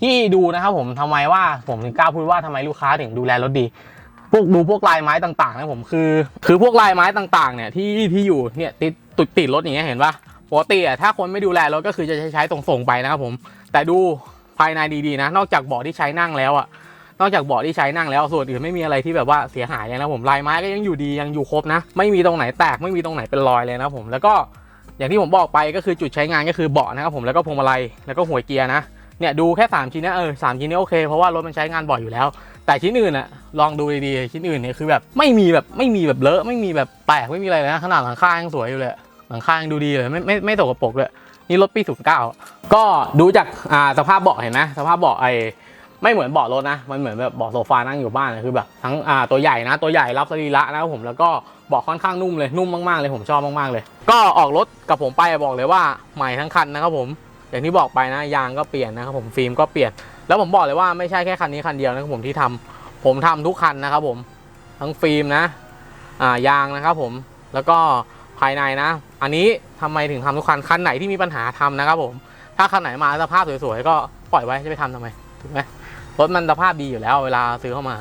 ที่ดูนะครับผมทำไมว่าผมถึงกล้าพูดว่าทำไมลูกค้าถึงดูแลรถดี พวกดูพวกลายไม้ต่างๆนะผมคือ คือพวกลายไม้ต่างๆ เนี่ยที่ที่อยู่เนี่ยติดติดติดรถอย่างเงี้ยเห็นปะปกติอะถ้าคนไม่ดูแลรถก็คือจะใช้ใช้ส่งไปนะครับผม แต่ดูภายในดีๆนะ นอกจากเบาะที่ใช้นั่งแล้วอะนอกจากเบาะที่ใช้นั่งแล้วส่วนอื่นไม่มีอะไรที่แบบว่าเสียหายเลยนะผมลายไม้ก็ยังอยู่ดียังอยู่ครบนะ ไม่มีตรงไหนแตกไม่มีตรงไหนเป็นรอยเลยนะผมแล้วก็อย่างที่ผมบอกไปก็คือจุดใช้งานก็คือเบาะนะครับผมแล้วก็พวงมาลัยแล้วก็หัวเกียร์นะ เนี่ยดูแค่ 3 ชิ้นนะเออสามชิ้นนี้โอเค เพราะว่ารถมันใช้งานบ่อยอยู่แล้ว แต่ชิ้นอื่นอะลองดูดีๆชิ้นอื่นเนี่ยคือแบบไม่มีแบบไม่มีแบบเลอะไม่มีแบบแตกไม่มีอะไรเลยนะขนาดหลังคายังสวยอยู่เลยหลังคายังดูดีเลยไม่ไม่ไม่ตกกระปรกเลยนี่รถปี09ก็ดูจากอ่าสภาพเบาะเห็นไหมสภาพเบาะไอไม่เหมือนเบาะรถนะ มันเหมือนแบบเบาะโซฟานั่งอยู่บ้านนะคือแบบทั้งอ่าตัวใหญ่นะ ตัวใหญ่รับสรีระนะครับผมแล้วก็เบาะค่อนข้างนุ่มเลยนุ่มมากๆเลยผมชอบมากๆเลย ก็ออกรถกับผมไปบอกเลยว่าใหม่ทั้งคันนะครับผม อย่างที่บอกไปนะยางก็เปลี่ยนนะครับผมฟิล์มก็เปลี่ยน แล้วผมบอกเลยว่าไม่ใช่แค่คันนี้คันเดียวนะครับผมที่ทำผมทำทุกคันนะครับผมทั้งฟิล์มนะอ่ายางนะครับผมแล้วก็ภายในนะ อันนี้ทำไมถึงทำทุกคันคันไหนที่มีปัญหาทำนะครับผม ถ้าคันไหนมาสภาพสวยๆก็ปล่อยไว้จะไปทำทำไมถูกไหมรถมันสภาพดีอยู่แล้ว เวลาซื้อเข้ามา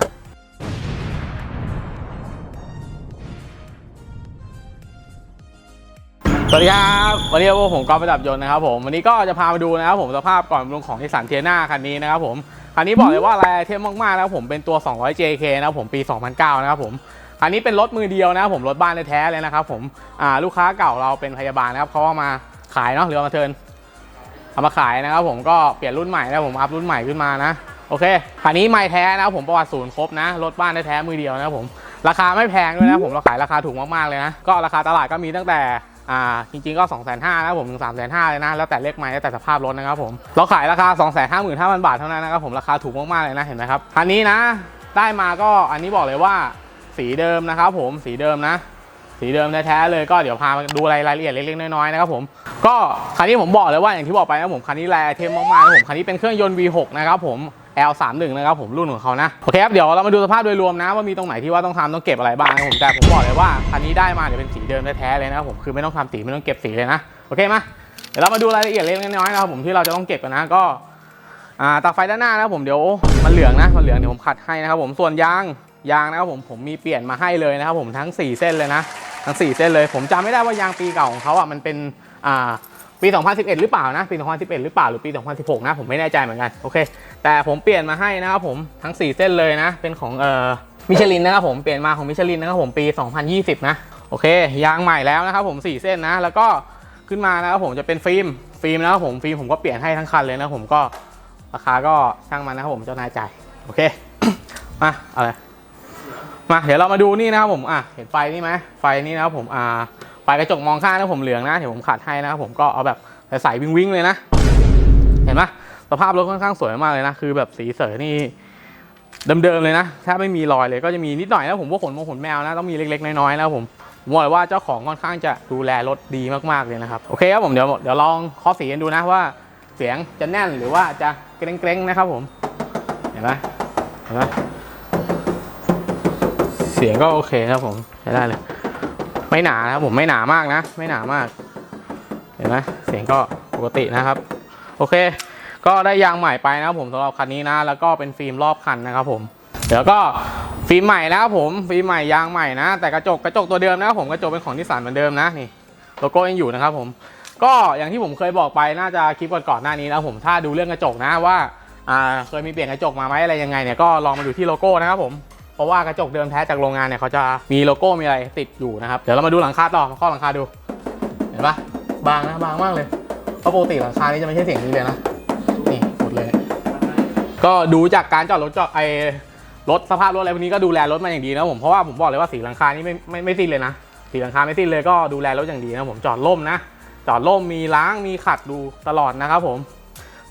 สวัสดีครับวันนี้ผมกอล์ฟประดับยนต์นะครับผมวันนี้ก็จะพามาดูนะครับผมสภาพก่อนบำรุงของนิสสันเทียนาคันนี้นะครับผมคันนี้บอกเลยว่าลายไอเทมมากๆนะครับผมเป็นตัว 200 JK นะครับผมปี 2009 นะครับผมคันนี้เป็นรถมือเดียวนะครับผมรถบ้านแท้ๆเลยนะครับผมลูกค้าเก่าเราเป็นพยาบาลนะครับเขาเอามาขายเนาะหรือเอามาเทินเอามาขายนะครับผมก็เปลี่ยนรุ่นใหม่นะผมอัพรุ่นใหม่ขึ้นมานะโอเคคันนี้ไม่แท้นะครับผมประวัติศูนย์ครบนะรถบ้านแท้ๆมือเดียวนะครับผมราคาไม่แพงด้วยนะผมเราขายราคาถูกมากๆเลยนะก็ราคาตลาดก็มีตั้งแต่ อ่าจริงๆก็ 2 5 0 0 0นะผมถึง3 5 0 0 0เลยนะ แล้วแต่เลขไม้แล้วแต่สภาพรถนะครับผมเราขายราคา 2 5 5 0 0 0 บาทเท่านั้นนะครับผมราคาถูกมากๆเลยนะเห็นไหมครับคันนี้นะ ได้มาก็อันนี้บอกเลยว่าสีเดิมนะครับผมสีเดิมนะ สีเดิมแท้ๆเลยก็เดี๋ยวพามาดูรายละเอียดเล็กๆน้อยๆนะครับผมก็คันนี้ผมบอกเลยว่าอย่างที่บอกไปนะผมคันนี้แรเทมมากๆนะผมคันนี้เป็นเครื่องยนต์ V6 นะครับผม L31 นะครับผมรุ่นของเขานะโอเคครับเดี๋ยวเรามาดูสภาพโดยรวมนะ ว่ามีตรงไหนที่ว่าต้องทำต้องเก็บอะไรบ้างนะผมแต่ผมบอกเลยว่าคันนี้ได้มาเดี๋ยวเป็นสีเดิมแท้ๆเลยนะครับผมคือไม่ต้องทำสีไม่ต้องเก็บสีเลยนะโอเคมาเดี๋ยวเรามาดูรายละเอียดเล็กๆน้อยๆนะครับผมที่เราจะต้องเก็บกันนะก็อ่าตาไฟด้านหน้านะครับผมเดี๋ยวมันเหลืองนะมันเหลืองเดี๋ยวผมขัดให้นะครับผมส่วนยางยางนะครับผมผมมีเปลี่ยนมาให้เลยนะครับผมทั้ง 4 เส้นเลยนะทั้ง 4 เส้นเลย ผมจำไม่ได้ว่ายางปีเก่าของเขาอะมันเป็นอ่า ปี 2011 หรือเปล่านะ ปี 2011 หรือเปล่า หรือปี 2016 นะ ผมไม่แน่ใจเหมือนกัน โอเค แต่ผมเปลี่ยนมาให้นะครับผม ทั้ง 4 เส้นเลยนะ เป็นของเอ่อ มิชลินนะครับผม เปลี่ยนมาของมิชลินนะครับผม ปี 2020 นะ โอเค ยางใหม่แล้วนะครับผม 4 เส้นนะ แล้วก็ขึ้นมานะครับผมจะเป็นฟิล์ม ฟิล์มนะครับผม ฟิล์มผมก็เปลี่ยนให้ทั้งคันเลยนะผมก็ ราคาก็ช่างมันนะครับผม เจ้านายจ่าย โอเค มาเอาเลยมา เดี๋ยวเรามาดูนี่นะครับผม อะ เห็นไฟนี่ไหมไฟนี่นะครับผม อ่า ไฟกระจกมองข้างนะผมเหลืองนะเดี๋ยวผมขัดให้นะครับผมก็เอาแบบใสๆวิงวิงๆเลยนะ เห็นไหมสภาพรถค่อนข้างสวยมากเลยนะ คือแบบสีเสยนี่เดิมๆเลยนะแทบไม่มีรอยเลยก็จะมีนิดหน่อยนะผมว่าขนมงขนแมวนะต้องมีเล็กๆน้อยๆนะผมผมบอกเลยว่าเจ้าของค่อนข้างจะดูแลรถดีมากๆเลยนะครับโอเคครับผมเดี๋ยวเดี๋ยวลองเคาะสีกันดูนะว่าเสียงจะแน่นหรือว่าจะเกร็งๆนะครับผมเห็นไหมเห็นไหมเสียงก็โอเคครับผมใช้ได้เลย ไม่หนานะครับผมไม่หนามากนะ ไม่หนามาก เห็นไหมเสียงก็ปกตินะครับ โอเค ก็ได้ยางใหม่ไปนะครับผมสำหรับคันนี้นะ แล้วก็เป็นฟิล์มรอบคันนะครับผมเดี๋ยวก็ฟิล์มใหม่นะครับผมฟิล์มใหม่ยางใหม่นะ แต่กระจกกระจกตัวเดิมนะผมกระจกเป็นของนิสสันเหมือนเดิมนะนี่โลโก้ยังอยู่นะครับผมก็อย่างที่ผมเคยบอกไปน่าจะคลิปก่อนๆหน้านี้นะผมถ้าดูเรื่องกระจกนะว่าเคยมีเปลี่ยนกระจกมาไหมอะไรยังไงเนี่ยก็ลองมาดูที่โลโก้นะครับผม เพราะว่ากระจกเดิมแท้จากโรงงานเนี่ยเขาจะมีโลโก้มีอะไรติดอยู่นะครับ เดี๋ยวเรามาดูหลังคาต่อมาข้อหลังคาดู เห็นปะบางนะบางมากเลยเพราะปกติหลังคานี้จะไม่ใช่เสียงนี้เลยนะนี่สุดเลย ก็ดูจากการจอดรถจอดไอรถสภาพรถอะไรพวกนี้ก็ดูแลรถมาอย่างดีนะผมเพราะว่าผมบอกเลยว่าสีหลังคานี่ไม่ไม่ไม่สิ้นเลยนะสีหลังคาไม่สิ้นเลยก็ดูแลรถอย่างดีนะผมจอดร่มนะจอดร่มมีล้างมีขัดดูตลอดนะครับผม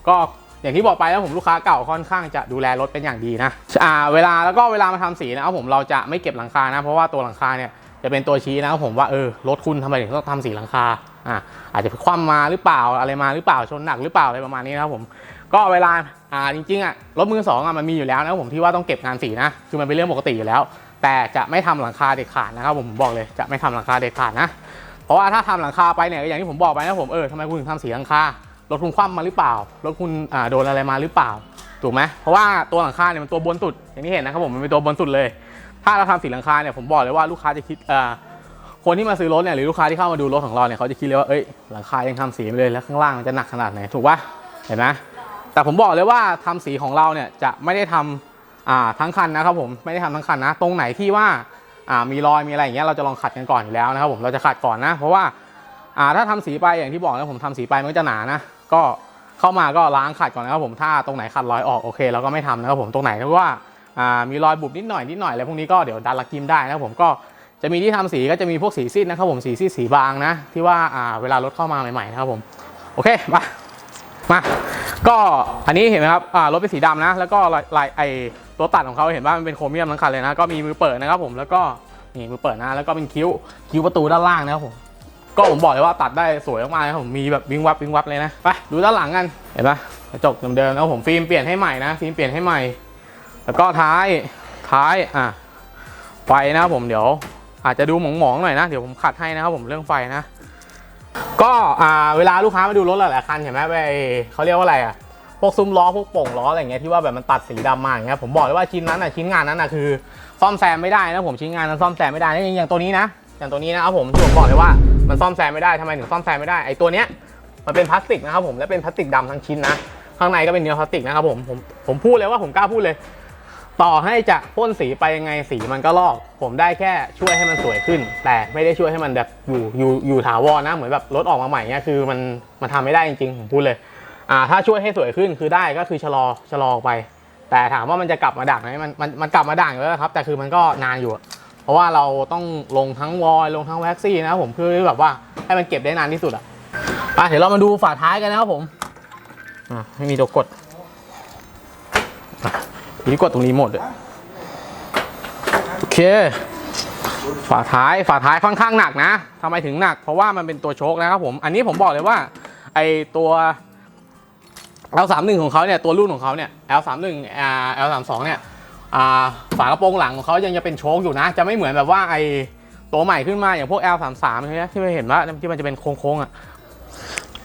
ก็ อย่างที่บอกไปแล้วผมลูกค้าเก่าค่อนข้างจะดูแลรถเป็นอย่างดีนะอ่าเวลาแล้วก็เวลามาทำสีนะครับผมเราจะไม่เก็บหลังคานะ เพราะว่าตัวหลังคาเนี่ยจะเป็นตัวชี้นะครับผมว่าเออรถคุณทำไมถึงต้องทำสีหลังคาอ่าอาจจะคว่ำมาหรือเปล่าอะไรมาหรือเปล่าชนหนักหรือเปล่าอะไรประมาณนี้นะครับผมก็เวลาอ่าจริงๆอะรถมือสองอะมันมีอยู่แล้วนะครับผมที่ว่าต้องเก็บงานสีนะคือมันเป็นเรื่องปกติอยู่แล้ว แต่จะไม่ทำหลังคาเด็ดขาดนะครับผมผมบอกเลยจะไม่ทำหลังคาเด็ดขาดนะเพราะว่าถ้าทำหลังคาไปเนี่ยอย่างที่ผมบอกไปนะผมเออทำไมคุณถึงทำสีหลังคา รถคุณคว่ำมาหรือเปล่ารถคุณโดนอะไรมาหรือเปล่าถูกไหมเพราะว่าตัวหลังคาเนี่ยมันตัวบนสุดอย่างที่เห็นนะครับผมมันเป็นตัวบนสุดเลย ถ้าเราทำสีหลังคาเนี่ยผมบอกเลยว่าลูกค้าจะคิดคนที่มาซื้อรถเนี่ยหรือลูกค้าที่เข้ามาดูรถของเราเนี่ยเขาจะคิดเลยว่าเอ้ยหลังคายังทำสีไม่เลยแล้วข้างล่างมันจะหนักขนาดไหนถูกปะเห็นไหมแต่ผมบอกเลยว่าทำสีของเราเนี่ยจะไม่ได้ทำอ่าทั้งคันนะครับผมไม่ได้ทำทั้งคันนะ ตรงไหนที่ว่าอ่ามีรอยมีอะไรอย่างเงี้ยเราจะลองขัดกันก่อนอยู่แล้วนะครับผมเราจะขัดก่อนนะ เพราะว่าอ่าถ้าทำสีไปอย่างที่บอกนะผมทำสีไปมันก็จะหนานะ ก็เข้ามาก็ล้างขัดก่อนนะครับผมถ้าตรงไหนขัดรอยออกโอเคเราก็ไม่ทำนะครับผมตรงไหนที่ว่าามีรอยบุบนิดหน่อยนิดหน่อยอะไรพวกนี้ก็เดี๋ยวดันลักกิมได้นะครับผมก็จะมีที่ทำสีก็จะมีพวกสีซีดนะครับผมสีซีดสีบางนะ ที่ว่าาเวลารถเข้ามาใหม่ๆนะครับผมโอเคมามาก็อันนี้เห็นไหมครับรถเป็นสีดำนะ แล้วก็ลายลายไอตัวตัดของเขาเห็นว่ามันเป็นโครเมียมทั้งคันเลยนะก็มีมือเปิดนะครับผมแล้วก็นี่มือเปิดนะแล้วก็เป็นคิ้วคิ้วประตูด้านล่างนะครับผม ก็ผมบอกเลยว่าตัดได้สวยมากๆนะครับผมมีแบบวิงวับวิงวับเลยนะไปดูด้านหลังกันเห็นปะกระจกเดิมๆนะครับผมฟิล์มเปลี่ยนให้ใหม่นะฟิล์มเปลี่ยนให้ใหม่ แล้วก็ท้ายท้ายอะไฟนะผมเดี๋ยวอาจจะดูหมองๆหน่อยนะ เดี๋ยวผมขัดให้นะครับผมเรื่องไฟนะ ก็อ่าเวลาลูกค้ามาดูรถหลายๆคันเห็นไหมไปเขาเรียกว่าอะไรอะพวกซุ้มล้อพวกโป่งล้ออะไรเงี้ยที่ว่าแบบมันตัดสีดำมาอย่างเงี้ยผมบอกเลยว่าชิ้นนั้นอะชิ้นงานนั้นอะคือ ซ่อมแซมไม่ได้นะผมชิ้นงานนั้นซ่อมแซมไม่ได้นะอย่างตัวนี้นะอย่างตัวนี้นะครับผมผมบอกเลยว่า มันซ่อมแซมไม่ได้ทำไมถึงซ่อมแซมไม่ได้ไอ้ตัวเนี้ยมันเป็นพลาสติกนะครับผมและเป็นพลาสติกดำทั้งชิ้นนะข้างในก็เป็นเนื้อพลาสติกนะครับผมผมผมพูดเลยว่าผมกล้าพูดเลย ต่อให้จะพ่นสีไปยังไงสีมันก็ลอก ผมได้แค่ช่วยให้มันสวยขึ้น แต่ไม่ได้ช่วยให้มันแบบอยู่อยู่อยู่ถาวรนะเหมือนแบบรถออกมาใหม่เนี่ยคือมันมันทำไม่ได้จริงๆผมพูดเลยอ่าถ้าช่วยให้สวยขึ้นคือได้ก็คือชะลอชะลอไป แต่ถามว่ามันจะกลับมาด่างไหมมันมันมันกลับมาด่างอยู่แล้วครับแต่คือมันก็นานอยู่ เพราะว่าเราต้องลงทั้งวอยลงทั้งแว็กซี่นะครับผมเพื่อแบบว่าให้มันเก็บได้นานที่สุดอะไปเดี๋ยวเรามาดูฝาท้ายกันนะครับผมอ่าไม่มีตัวกดนี่กดตรงรีโมด้วยโอเค ฝาท้ายฝาท้ายค่อนข้างหนักนะทำไมถึงหนัก เพราะว่ามันเป็นตัวโชคนะครับผม อันนี้ผมบอกเลยว่าไอตัว L31 ของเขาเนี่ยตัวรุ่นของเขาเนี่ย L31 L32 เนี่ย ฝากระโปรงหลังของเขายังจะเป็นโชคอยู่นะ จะไม่เหมือนแบบว่าไอตัวใหม่ขึ้นมาอย่างพวก L33 ใช่ไหมที่เราเห็นว่าที่มันจะเป็นโค้งๆอะ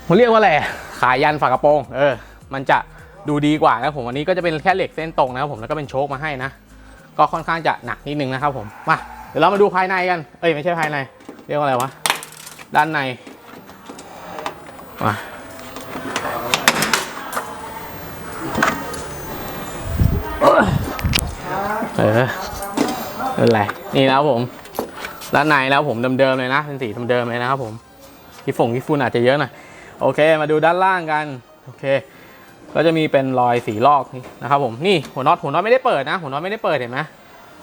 มันเรียกว่าอะไรขายันฝากระโปรงเออ มันจะดูดีกว่านะผมอันนี้ก็จะเป็นแค่เหล็กเส้นตรงนะครับผมแล้วก็เป็นโชคมาให้นะ ก็ค่อนข้างจะหนักนิดนึงนะครับผมมาเดี๋ยวเรามาดูภายในกัน เอ้ยไม่ใช่ภายใน เรียกว่าอะไรวะ ด้านในมา เออเป็นไรนี่นะครับผมด้านในนะครับผมเดิมๆเลยนะเป็นสีเดิมๆเลยนะครับผมที่ฝงที่ฝุ่นอาจจะเยอะหน่อยโอเค มาดูด้านล่างกันโอเค ก็จะมีเป็นรอยสีลอกนี่นะครับผมนี่หัวน็อตหัวน็อตไม่ได้เปิดนะ หัวน็อตไม่ได้เปิดเห็นไหม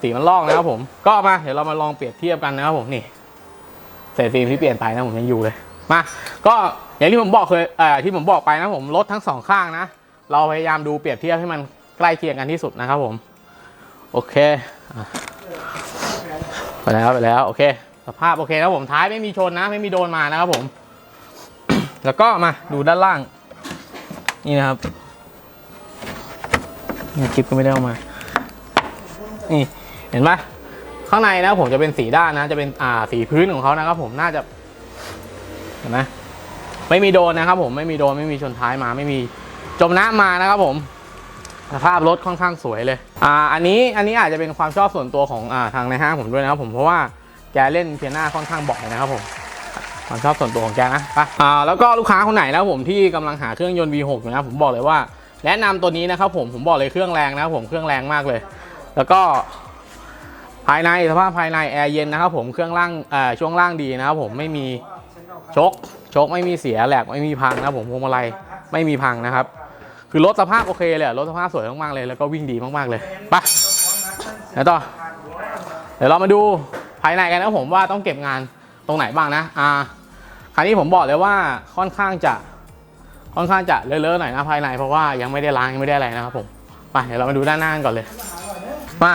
สีมันลอกนะครับผมก็มาเดี๋ยวเรามาลองเปรียบเทียบกันนะครับผมนี่เศษฟิล์มที่เปลี่ยนไปนะผมยังอยู่เลยมาก็อย่างที่ผมบอกเคยเอ่อที่ผมบอกไปนะผมรถทั้งสองข้างนะเราพยายามดูเปรียบเทียบให้มันใกล้เคียงกันที่สุดนะครับผม โอเคไปแล้วไปแล้วโอเค สภาพโอเคนะผมท้ายไม่มีชนนะ ไม่มีโดนมานะครับผม แล้วก็มาดูด้านล่าง นี่นะครับเนี่ยคลิปก็ไม่ได้เอามา นี่เห็นปะข้างในนะผมจะเป็นสีด้านนะ จะเป็นอ่าสีพื้นของเขานะครับผมน่าจะเห็นไหมไม่มีโดนนะครับผมไม่มีโดนไม่มีชนท้ายมาไม่มีจมน้ำมานะครับผม สภาพรถค่อนข้างสวยเลย อ่า อันนี้อันนี้อาจจะเป็นความชอบส่วนตัวของอ่าทางในห้างผมด้วยนะครับผมเพราะว่าแกเล่นเพียน่าค่อนข้างบ่อยนะครับผมความชอบส่วนตัวของแกนะไปอ่าแล้วก็ลูกค้าคนไหนนะผมที่กำลังหาเครื่องยนต์ V6 อยู่นะผมบอกเลยว่า แนะนำตัวนี้นะครับผมผมบอกเลยเครื่องแรงนะครับผมเครื่องแรงมากเลย แล้วก็ภายในสภาพภายในแอร์เย็นนะครับผมเครื่องล่างอ่อช่วงล่างดีนะครับผมไม่มีชกชกไม่มีเสียแหลกไม่มีพังนะครับผมพวงมาลัยไม่มีพังนะครับ คือรถสภาพโอเคเลยรถสภาพสวยมากๆเลยแล้วก็วิ่งดีมากๆเลยไปเดี๋ยวต่อ เดี๋ยวเรามาดูภายในกันนะผมว่าต้องเก็บงานตรงไหนบ้างนะอ่าคราวนี้ผมบอกเลยว่าค่อนข้างจะค่อนข้างจะเลอะๆหน่อยนะภายในเพราะว่ายังไม่ได้ล้างยังไม่ได้อะไรนะครับผมไปเดี๋ยวเรามาดูด้านหน้ากันก่อนเลยมา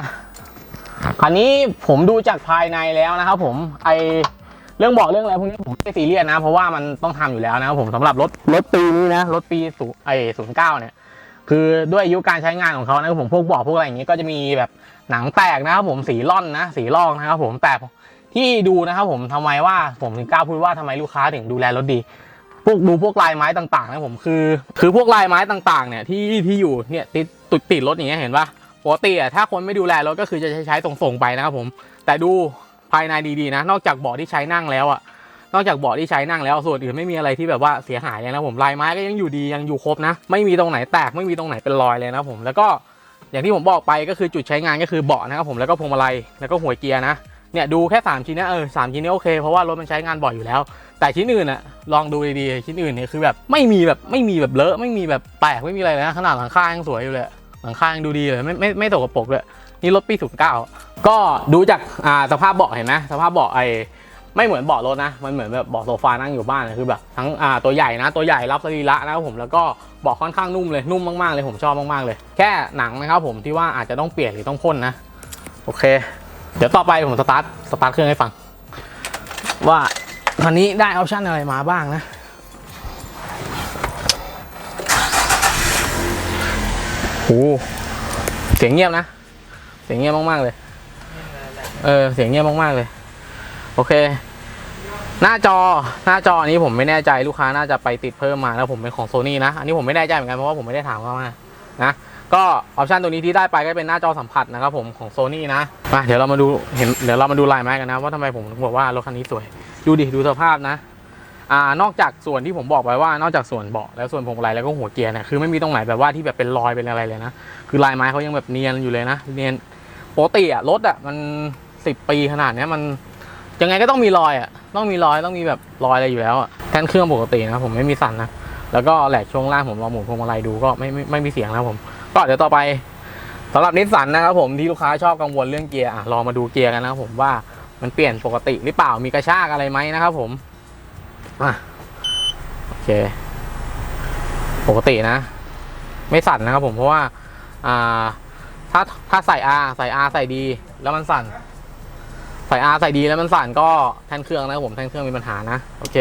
คราวนี้ผมดูจากภายในแล้วนะครับผมไอ เรื่องบอกเรื่องอะไรพวกนี้ผมไม่ซีเรียสนะ เพราะว่ามันต้องทำอยู่แล้วนะครับผมสำหรับรถรถปีนี้นะรถปีศูไอศูนย์เก้าเนี่ยคือด้วยอายุการใช้งานของเขานะครับผมพวกเบอกพวกอะไรอย่างนี้ก็จะมีแบบหนังแตกนะครับผมสีร่อนนะสีลอกนะครับผมแต่ที่ดูนะครับผมทำไมว่าผมถึงกล้าพูดว่าทำไมลูกค้าถึงดูแลรถดีพวกดูพวกลายไม้ต่างๆนะผมคือ คือพวกลายไม้ต่างๆ เนี่ยที่ที่อยู่เนี่ยติดติดติดรถอย่างเงี้ยเห็นปะปกติอะถ้าคนไม่ดูแลรถก็คือจะใช้ใช้ส่งๆไปนะครับผม แต่ดู ภายในดีๆนะ นอกจากเบาะที่ใช้นั่งแล้วอะนอกจากเบาะที่ใช้นั่งแล้วส่วนอื่นไม่มีอะไรที่แบบว่าเสียหายเลยนะผมลายไม้ก็ยังอยู่ดียังอยู่ครบนะ ไม่มีตรงไหนแตกไม่มีตรงไหนเป็นรอยเลยนะผมแล้วก็อย่างที่ผมบอกไปก็คือจุดใช้งานก็คือเบาะนะครับผมแล้วก็พวงมาลัยแล้วก็หัวเกียร์นะเนี่ยดูแค่ 3 ชิ้นนะเออสามชิ้นนี้โอเคเพราะว่ารถมันใช้งานบ่อยอยู่แล้ว แต่ชิ้นอื่นอะลองดูดีๆชิ้นอื่นเนี่ยคือแบบไม่มีแบบไม่มีแบบเลอะไม่มีแบบแตกไม่มีอะไรเลยนะขนาดหลังคายังสวยอยู่เลยหลังคายังดูดีเลยไม่ไม่ไม่ตกกระปกเลย นี่รถปี09ก็ดูจากาสภาพเบาะเห็นไหมสภาพเบาะไอไม่เหมือนเบาะรถนะ มันเหมือนแบบเบาะโซฟานั่งอยู่บ้านนะคือแบบทั้งตัวใหญ่นะ ตัวใหญ่รับสรีระนะครับผมแล้วก็เบาะค่อนข้างนุ่มเลยนุ่มมากๆเลยผมชอบมากๆเลย แค่หนังนะครับผมที่ว่าอาจจะต้องเปลี่ยนหรือต้องพ่นนะ โอเค เดี๋ยวต่อไปผมสตาร์ทสตาร์ทเครื่องให้ฟัง ว่าคันนี้ได้ออปชั่นอะไรมาบ้างนะโอ้เสียงเงียบนะ เสียงเงียบมากๆเลย เออ เสียงเงียบมากๆเลย โอเค หน้าจอ หน้าจออันนี้ผมไม่แน่ใจลูกค้าน่าจะไปติดเพิ่มมาแล้วผมเป็นของโซนี่นะ อันนี้ผมไม่แน่ใจเหมือนกันเพราะว่าผมไม่ได้ถามเขามา นะ ก็ออปชันตัวนี้ที่ได้ไปก็เป็นหน้าจอสัมผัสนะครับผมของโซนี่นะ มาเดี๋ยวเรามาดู เห็น เดี๋ยวเรามาดูลายไม้กันนะว่าทำไมผมถึงบอกว่ารถคันนี้สวย ดูดิ ดูสภาพนะอ่านอกจากส่วนที่ผมบอกไปว่านอกจากส่วนเบาะแล้วส่วนพวงมาลัยแล้วก็หัวเกียร์เนี่ยคือไม่มีตรงไหนแบบว่าที่แบบเป็นรอยเป็นอะไรเลยนะคือลายไม้เขายังแบบเนียนอยู่เลยนะเนียน ปกติอะรถอะมันสิบปีขนาดเนี้ยมันยังไงก็ต้องมีรอยอะต้องมีรอยต้องมีแบบรอยอะไรอยู่แล้วอะแท่นเครื่องปกตินะผมไม่มีสั่นนะแล้วก็แหลกช่วงล่างผมลองหมุนพวงมาลัยดูก็ไม่ไม่ไม่มีเสียงนะผม ก็เดี๋ยวต่อไปสำหรับนิสสันนะครับผมที่ลูกค้าชอบกังวลเรื่องเกียร์อะลองมาดูเกียร์กันนะครับผมว่ามันเปลี่ยนปกติหรือเปล่ามีกระชากอะไรไหมนะครับผมอะโอเค ปกตินะ ไม่สั่นนะครับผมเพราะว่าอ่า ถ้าถ้าใส่ R ใส่ R ใส่ดีแล้วมันสั่น ใส่ R ใส่ดีแล้วมันสั่นก็แท่นเครื่องนะครับผมแท่นเครื่องมีปัญหานะโอเค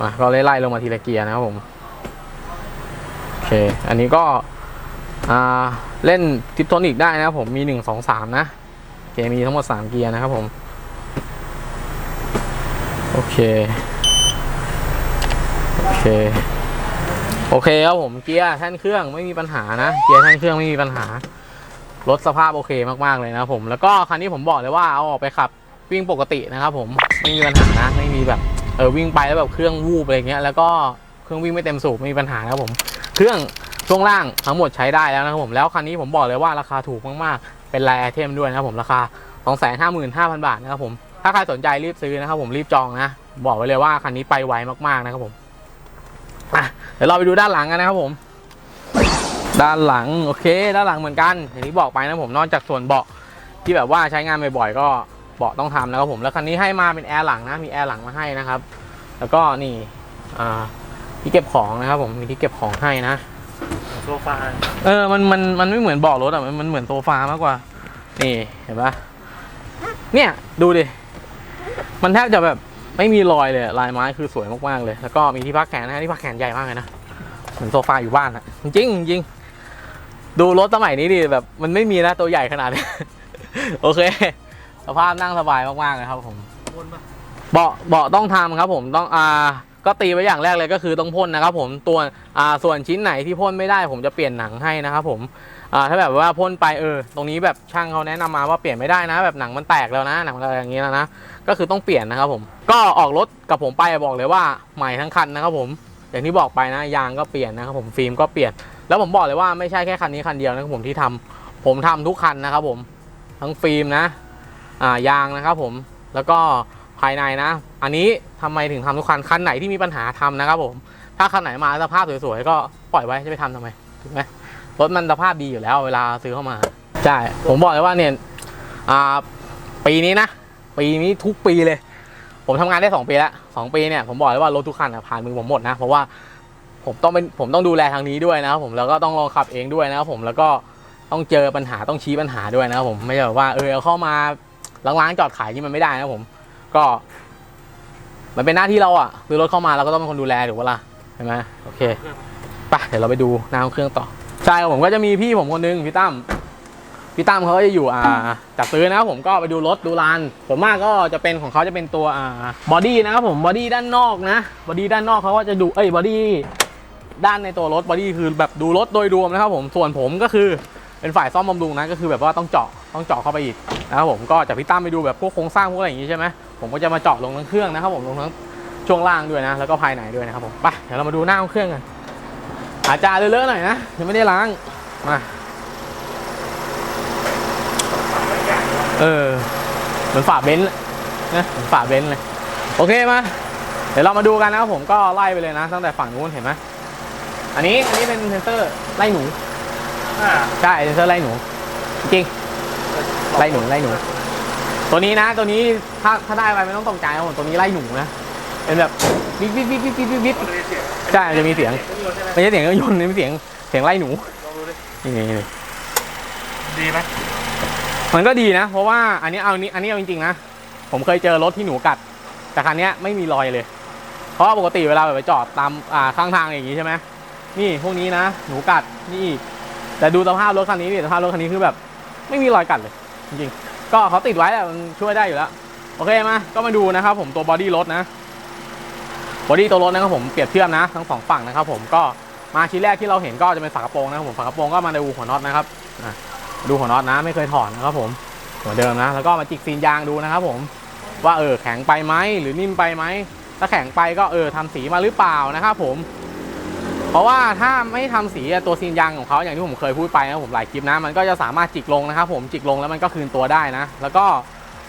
มาก็ไล่ลงมาทีละเกียร์นะครับผมโอเค อันนี้ก็อ่าเล่นทิปโทนิกได้นะครับผมมีหนึ่งสองสามนะโอเคมีทั้งหมดสามเกียร์นะครับผม โอเค โอเคโอเคครับผมเกียร์แท่นเครื่องไม่มีปัญหานะ เกียร์แท่นเครื่องไม่มีปัญหา รถสภาพโอเคมากๆเลยนะครับผมแล้วก็คันนี้ผมบอกเลยว่าเอาออกไปขับวิ่งปกตินะครับผมไม่มีปัญหานะไม่มีแบบเออวิ่งไปแล้วแบบเครื่องวูบอะไรเงี้ยแล้วก็เครื่องวิ่งไม่เต็มสูบไม่มีปัญหานะครับผม เครื่องช่วงล่างทั้งหมดใช้ได้แล้วนะครับผมแล้วคันนี้ผมบอกเลยว่าราคาถูกมากๆ เป็นไลน์ไอเทมด้วยนะครับผมราคา 255,000 บาทนะครับผมถ้าใครสนใจรีบซื้อนะครับผมรีบจองนะ บอกไว้เลยว่าคันนี้ไปไวมากๆนะครับผมอะเดี๋ยวเราไปดูด้านหลังกันนะครับผม ด้านหลังโอเค ด้านหลังเหมือนกัน อย่างที่บอกไปนะผมนอกจากส่วนเบาะที่แบบว่าใช้งานบ่อยๆก็เบาะต้องทำนะครับผมแล้วคันนี้ให้มาเป็นแอร์หลังนะมีแอร์หลังมาให้นะครับ แล้วก็นี่อ่าที่เก็บของนะครับผมมีที่เก็บของให้นะโซฟาเออมันมันมันไม่เหมือนเบาะรถอะมันมันเหมือนโซฟามากกว่า นี่เห็นปะเนี่ยดูดิมันแทบจะแบบไม่มีรอยเลยลายไม้คือสวยมากๆเลย แล้วก็มีที่พักแขนนะที่พักแขนใหญ่มากเลยนะเหมือนโซฟาอยู่บ้านอะจริงๆจริง ดูรถสมัยนี้ดิแบบมันไม่มีนะตัวใหญ่ขนาดนี้ โอเค สภาพนั่งสบายมากๆเลยครับผมวนปะเบาะเบาะต้องทำครับ ผมต้องอ่าก็ตีไว้อย่างแรกเลยก็คือต้องพ่นนะครับผมตัวอ่าส่วนชิ้นไหนที่พ่นไม่ได้ ผมจะเปลี่ยนหนังให้นะครับผมอ่าถ้าแบบว่าพ่นไปเออ ตรงนี้แบบช่างเขาแนะนำมาว่าเปลี่ยนไม่ได้นะ แบบหนังมันแตกแล้วนะหนังอะไรอย่างเงี้ยแล้วนะ ก็คือต้องเปลี่ยนนะครับผม ก็ออกรถกับผมไปบอกเลยว่าใหม่ทั้งคันนะครับผมอย่างที่บอกไปนะยางก็เปลี่ยนนะครับผมฟิล์มก็เปลี่ยน แล้วผมบอกเลยว่าไม่ใช่แค่คันนี้คันเดียวนะครับผมที่ทำผมทำทุกคันนะครับผมทั้งฟิล์มนะอ่ายางนะครับผมแล้วก็ภายในนะ อันนี้ทำไมถึงทำทุกคันคันไหนที่มีปัญหาทำนะครับผม ถ้าคันไหนมาสภาพสวยๆก็ปล่อยไว้จะไปทำทำไมถูกไหมรถมันสภาพดีอยู่แล้วเวลาซื้อเข้ามาใช่ผมบอกเลยว่าเนี่ยอ่าปีนี้นะ ปีนี้ทุกปีเลย ผมทำงานได้สองปีแล้วสองปีเนี่ยผมบอกเลยว่ารถทุกคันผ่านมือผมหมดนะเพราะว่า ผมต้องเป็นผมต้องดูแลทางนี้ด้วยนะครับผมแล้วก็ต้องลองขับเองด้วยนะครับผมแล้วก็ต้องเจอปัญหาต้องชี้ปัญหาด้วยนะครับผมไม่ใช่แบบว่าเออเอาเข้ามาล้างๆจอดขายนี่มันไม่ได้นะผม ก็ มันเป็นหน้าที่เราอะซื้อรถเข้ามาเราก็ต้องเป็นคนดูแลถูกปะล่ะใช่ไหมโอเคไปเดี๋ยวเราไปดูหน้าห้องเครื่องต่อใช่ผมก็จะมีพี่ผมคนนึงพี่ตั้มพี่ตั้มเขาก็จะอยู่อ่าจัดซื้อนะครับผมก็ไปดูรถดูลานผมมากก็จะเป็นของเขาจะเป็นตัวอ่าบอดี้นะครับผมบอดี้ด้านนอกนะบอดี้ด้านนอกเขาก็จะดูเอ้ยบอดี้ ด้านในตัวรถบอดี้คือแบบดูรถโดยรวมนะครับผมส่วนผมก็คือเป็นฝ่ายซ่อมบำรุงนะก็คือแบบว่าต้องเจาะต้องเจาะเข้าไปอีกนะครับผมก็จากพี่ตั้มไปดูแบบพวกโครงสร้างพวกอะไรอย่างงี้ใช่ไหมผมก็จะมาเจาะลงทั้งเครื่องนะครับผมลงทั้งช่วงล่างด้วยนะ แล้วก็ภายในด้วยนะครับผมไปเดี๋ยวเรามาดูหน้าของเครื่องกันอาจารย์เลอะๆหน่อยนะยังไม่ได้ล้างมาเออเหมือนฝาเบนซ์นะเหมือนฝาเบนซ์เลยโอเคมาเดี๋ยวเรามาดูกันนะครับผมก็ไล่ไปเลยนะ ตั้งแต่ฝั่งนู้นเห็นไหม อันนี้อันนี้เป็นเซนเซอร์ไล่หนูอ่าใช่เซนเซอร์ไล่หนู จริงๆไล่หนูไล่หนู ตัวนี้นะ ตัวนี้ถ้าถ้าได้ไปไม่ต้องตกใจนะผมตัวนี้ไล่หนูนะเป็นแบบวิบวิบวิบวิบวิบวิบวิบมันจะมีเสียงใช่มันจะมีเสียงเครื่องยนต์ใช่ไหมไม่ใช่เสียงเครื่องยนต์นี่เป็นเสียงเสียงไล่หนูลองดูดินี่นี่นี่ดีไหมมันก็ดีนะ เพราะว่าอันนี้เอานี้อันนี้เอาจริงๆนะผมเคยเจอรถที่หนูกัด แต่คันเนี้ยไม่มีรอยเลย เพราะว่าปกติเวลาแบบไปจอดตามอ่าข้างทางอย่างงี้ใช่ไหม นี่พวกนี้นะ หนูกัดนี่อีกแต่ดูสภาพรถคันนี้ดิสภาพรถคันนี้คือแบบ ไม่มีรอยกัดเลย จริงๆ ก็เขาติดไว้แหละมันช่วยได้อยู่แล้ว โอเคมาก็มาดูนะครับ ผมตัวบอดี้รถนะบอดี้ตัวรถนะครับผมเปรียบเทียบนะทั้งสองฝั่งนะครับ ผมก็มาชิ้นแรกที่เราเห็นก็จะเป็นฝากระโปรงนะครับผมฝากระโปรงก็มาดูหัวน็อตนะครับดูหัวน็อตนะ ไม่เคยถอดนะครับผมเหมือนเดิมนะ แล้วก็มาจิกซีนยางดูนะครับ ผม ว่าเออแข็งไปไหมหรือนิ่มไปไหมถ้าแข็งไปก็เออทำสีมาหรือเปล่านะครับผม เพราะว่าถ้าไม่ทำสีตัวซีนยางของเขาอย่างที่ผมเคยพูดไปนะผมหลายคลิปนะ มันก็จะสามารถจิกลงนะครับผมจิกลงแล้วมันก็คืนตัวได้นะ แล้วก็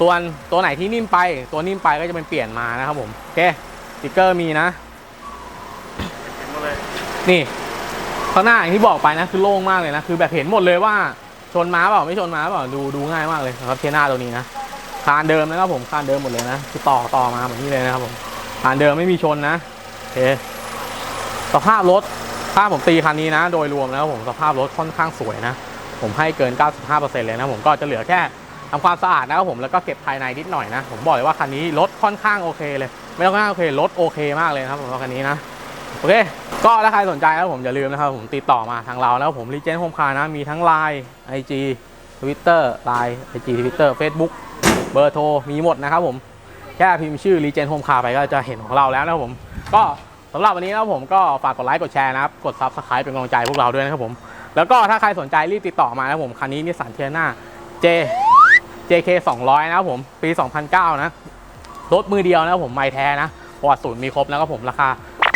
ตัวตัวไหนที่นิ่มไป ตัวนิ่มไปก็จะเป็นเปลี่ยนมานะครับผมโอเคสติกเกอร์มีนะนี่ข้างหน้าอย่างที่บอกไปนะคือโล่งมากเลยนะคือแบบเห็นหมดเลยว่าชนม้าเปล่าไม่ชนม้าเปล่าดูดูง่ายมากเลยนะครับเทียหน้าตัวนี้นะคานเดิมนะครับผมคานเดิมหมดเลยนะคือต่อต่อมาแบบนี้เลยนะครับผมคานเดิมไม่มีชนนะโอเค สภาพรถถ้าผมตีคันนี้นะ โดยรวมแล้วผมสภาพรถค่อนข้างสวยนะ ผมให้เกิน 95%เลยนะ ผมก็จะเหลือแค่ทำความสะอาดนะครับผมแล้วก็เก็บภายในนิดหน่อยนะ ผมบอกเลยว่าคันนี้รถค่อนข้างโอเคเลย ไม่ต้องค่อนข้างโอเครถโอเคมากเลยนะครับผมคันนี้นะโอเค ก็ถ้าใครสนใจนะผมอย่าลืมนะครับผมติดต่อมาทางเรานะครับผมรีเจนโฮมคาร์นะ มีทั้ง Line IG Twitter Line IG Twitter Facebook เบอร์โทรมีหมดนะครับผม แค่พิมพ์ชื่อรีเจนโฮมคาร์ไปก็จะเห็นของเราแล้วนะครับผม ก็ สำหรับวันนี้นะครับผมก็ฝากกดไลค์กดแชร์นะครับ กด Subscribe เป็นกำลังใจพวกเราด้วยนะครับผม แล้วก็ถ้าใครสนใจรีบติดต่อมานะครับผม คันนี้นิสสันเทียนา J JK 200 นะครับผม ปี 2009 นะ รถมือเดียวนะครับผม ไม่แท้นะประวัติศูนย์มีครบนะครับผม ราคา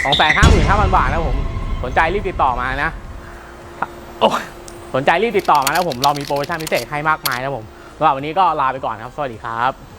255,000 บาทนะครับผม สนใจรีบติดต่อมานะโอ้สนใจรีบติดต่อมานะครับผม เรามีโปรโมชั่นพิเศษให้มากมายนะครับผมสำหรับวันนี้ก็ลาไปก่อนครับ สวัสดีครับ